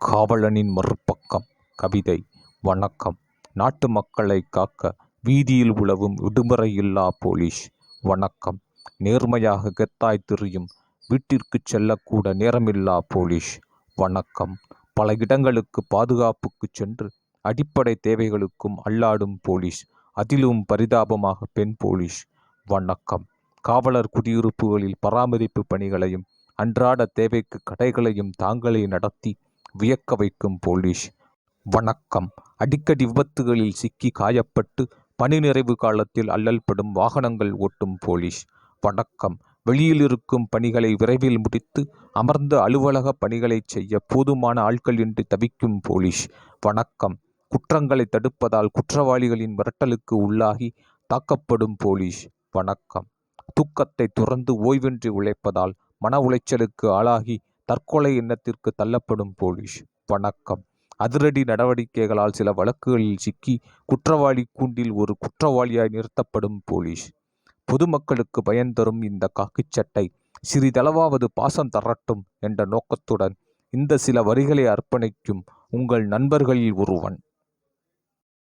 காவலனின் மறுபக்கம் கவிதை வணக்கம். நாட்டு மக்களை காக்க வீதியில் உழவும் விடுமுறையில்லா போலீஸ் வணக்கம். நேர்மையாக கெத்தாய் திரியும் வீட்டிற்கு செல்லக்கூட நேரமில்லா போலீஸ் வணக்கம். பல இடங்களுக்கு பாதுகாப்புக்கு சென்று அடிப்படை தேவைகளுக்கும் அல்லாடும் போலீஸ் அதிலும் பரிதாபமாக பெண் போலீஸ் வணக்கம். காவலர் குடியிருப்புகளில் பராமரிப்பு பணிகளையும் அன்றாட தேவைக்கு கடைகளையும் தாங்களே நடத்தி வியக்க வைக்கும் போலீஸ். வணக்கம். அடிக்கடி விபத்துகளில் சிக்கி காயப்பட்டு பணி நிறைவு காலத்தில் அல்லல்படும் வாகனங்கள் ஓட்டும் போலீஸ். வணக்கம். வெளியில் இருக்கும் பணிகளை விரைவில் முடித்து அமர்ந்த அலுவலக பணிகளை செய்ய போதுமான ஆட்கள் இன்றி தவிக்கும் போலீஸ். வணக்கம். குற்றங்களை தடுப்பதால் குற்றவாளிகளின் மிரட்டலுக்கு உள்ளாகி தாக்கப்படும் போலீஸ். வணக்கம். தூக்கத்தை துறந்து ஓய்வின்றி உழைப்பதால் மன உளைச்சலுக்கு ஆளாகி தற்கொலை எண்ணத்திற்கு தள்ளப்படும் போலீஸ். வணக்கம். அதிரடி நடவடிக்கைகளால் சில வழக்குகளில் சிக்கி குற்றவாளி கூண்டில் ஒரு குற்றவாளியாய் நிறுத்தப்படும் போலீஸ். பொதுமக்களுக்கு பயன் தரும் இந்த காக்கிச் சட்டை சிறிதளவாவது பாசம் தரட்டும் என்ற நோக்கத்துடன் இந்த சில வரிகளை அர்ப்பணிக்கும் உங்கள் நண்பர்களில் ஒருவன்.